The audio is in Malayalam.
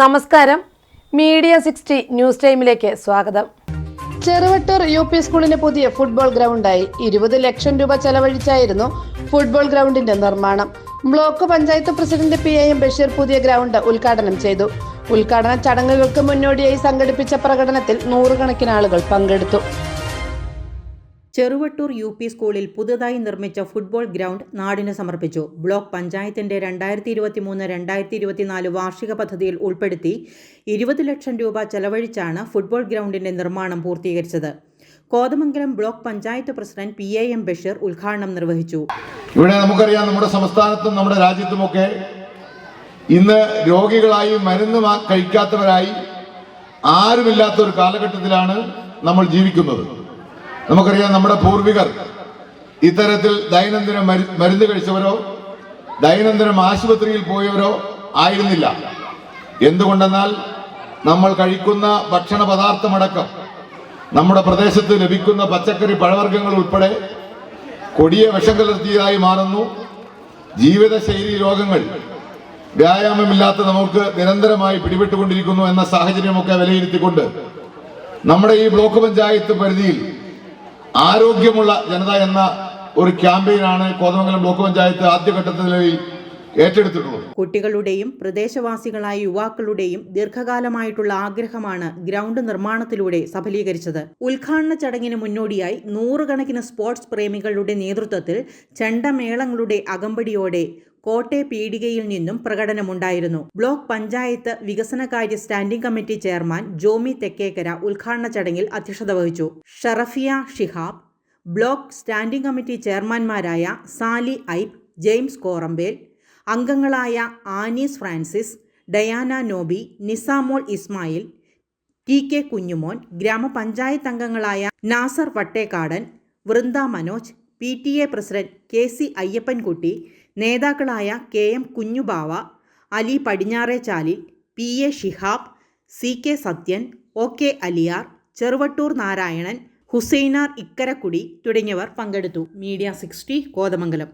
നമസ്കാരം. മീഡിയ സിക്സ്റ്റി ന്യൂസ് ടൈമിലേക്ക് സ്വാഗതം. ചെറുവട്ടൂർ യു പി സ്കൂളിന് പുതിയ ഫുട്ബോൾ ഗ്രൗണ്ടായി. ഇരുപത് ലക്ഷം രൂപ ചെലവഴിച്ചായിരുന്നു ഫുട്ബോൾ ഗ്രൗണ്ടിന്റെ നിർമ്മാണം. Block panchayat president P M Basheer പുതിയ ഗ്രൗണ്ട് ഉദ്ഘാടനം ചെയ്തു. ഉദ്ഘാടന ചടങ്ങുകൾക്ക് മുന്നോടിയായി സംഘടിപ്പിച്ച പ്രകടനത്തിൽ നൂറുകണക്കിന് ആളുകൾ പങ്കെടുത്തു. ചെറുവട്ടൂർ യു പി സ്കൂളിൽ പുതുതായി നിർമ്മിച്ച ഫുട്ബോൾ ഗ്രൗണ്ട് നാടിന് സമർപ്പിച്ചു. ബ്ലോക്ക് പഞ്ചായത്തിന്റെ രണ്ടായിരത്തി ഇരുപത്തി മൂന്ന് രണ്ടായിരത്തി ഇരുപത്തിനാല് വാർഷിക പദ്ധതിയിൽ ഉൾപ്പെടുത്തി ഇരുപത് ലക്ഷം രൂപ ചെലവഴിച്ചാണ് ഫുട്ബോൾ ഗ്രൗണ്ടിന്റെ നിർമ്മാണം പൂർത്തീകരിച്ചത്. Kothamangalam block panchayat president P A M Basheer ഉദ്ഘാടനം നിർവഹിച്ചു. ഇവിടെ നമുക്കറിയാം നമ്മുടെ സംസ്ഥാനത്തും നമ്മുടെ രാജ്യത്തുമൊക്കെ ഇന്ന് രോഗികളായി മരുന്ന് കഴിക്കാത്തവരായി ആരുമില്ലാത്ത ഒരു കാലഘട്ടത്തിലാണ് നമ്മൾ ജീവിക്കുന്നത്. നമുക്കറിയാം നമ്മുടെ പൂർവികർ ഇത്തരത്തിൽ ദൈനംദിന മരു- മരുന്ന് കഴിച്ചവരോ ദൈനംദിനം ആശുപത്രിയിൽ പോയവരോ ആയിരുന്നില്ല. എന്തുകൊണ്ടെന്നാൽ നമ്മൾ കഴിക്കുന്ന ഭക്ഷണ പദാർത്ഥമടക്കം നമ്മുടെ പ്രദേശത്ത് ലഭിക്കുന്ന പച്ചക്കറി പഴവർഗങ്ങൾ ഉൾപ്പെടെ കൊടിയ വിഷം കലർത്തിയതായി മാറുന്നു. ജീവിതശൈലി രോഗങ്ങൾ വ്യായാമമില്ലാത്ത നമുക്ക് നിരന്തരമായി പിടിപെട്ടുകൊണ്ടിരിക്കുന്നു എന്ന സാഹചര്യമൊക്കെ വിലയിരുത്തിക്കൊണ്ട് നമ്മുടെ ഈ ബ്ലോക്ക് പഞ്ചായത്ത് പരിധിയിൽ ആരോഗ്യമുള്ള ജനത എന്ന ഒരു ക്യാമ്പയിനാണ് കോതമംഗലം ബ്ലോക്ക് പഞ്ചായത്ത് ആദ്യഘട്ടത്തിൽ ഏറ്റെടുത്തിട്ടുള്ളത്. കുട്ടികളുടെയും പ്രദേശവാസികളായ യുവാക്കളുടെയും ദീർഘകാലമായിട്ടുള്ള ആഗ്രഹമാണ് ഗ്രൗണ്ട് നിർമ്മാണത്തിലൂടെ സഫലീകരിച്ചത്. ഉദ്ഘാടന ചടങ്ങിന് മുന്നോടിയായി നൂറുകണക്കിന് സ്പോർട്സ് പ്രേമികളുടെ നേതൃത്വത്തിൽ ചണ്ടമേളങ്ങളുടെ അകമ്പടിയോടെ കോട്ടെ പീടികയിൽ നിന്നും പ്രകടനമുണ്ടായിരുന്നു. ബ്ലോക്ക് പഞ്ചായത്ത് വികസനകാര്യ standing committee chairman Jomy Thekkekkara ഉദ്ഘാടന ചടങ്ങിൽ അധ്യക്ഷത വഹിച്ചു. Sharafiya Shihab block standing committee ചെയർമാൻമാരായ Sali Aib James Korampel അംഗങ്ങളായ Anees Francis Diana Noby Nisamol Ismail T K Kunjumon ഗ്രാമപഞ്ചായത്ത് അംഗങ്ങളായ Nasar Vattekkadan Vrinda Manoj P T A president K C Ayyappankutty നേതാക്കളായ K M Kunjubava Ali Padinjarechalil P A Shihab C K Sathyan O K Aliyar Cheruvattoor Narayanan Husainar Ikkarakkudy തുടങ്ങിയവർ പങ്കെടുത്തു. Media sixty Kothamangalam.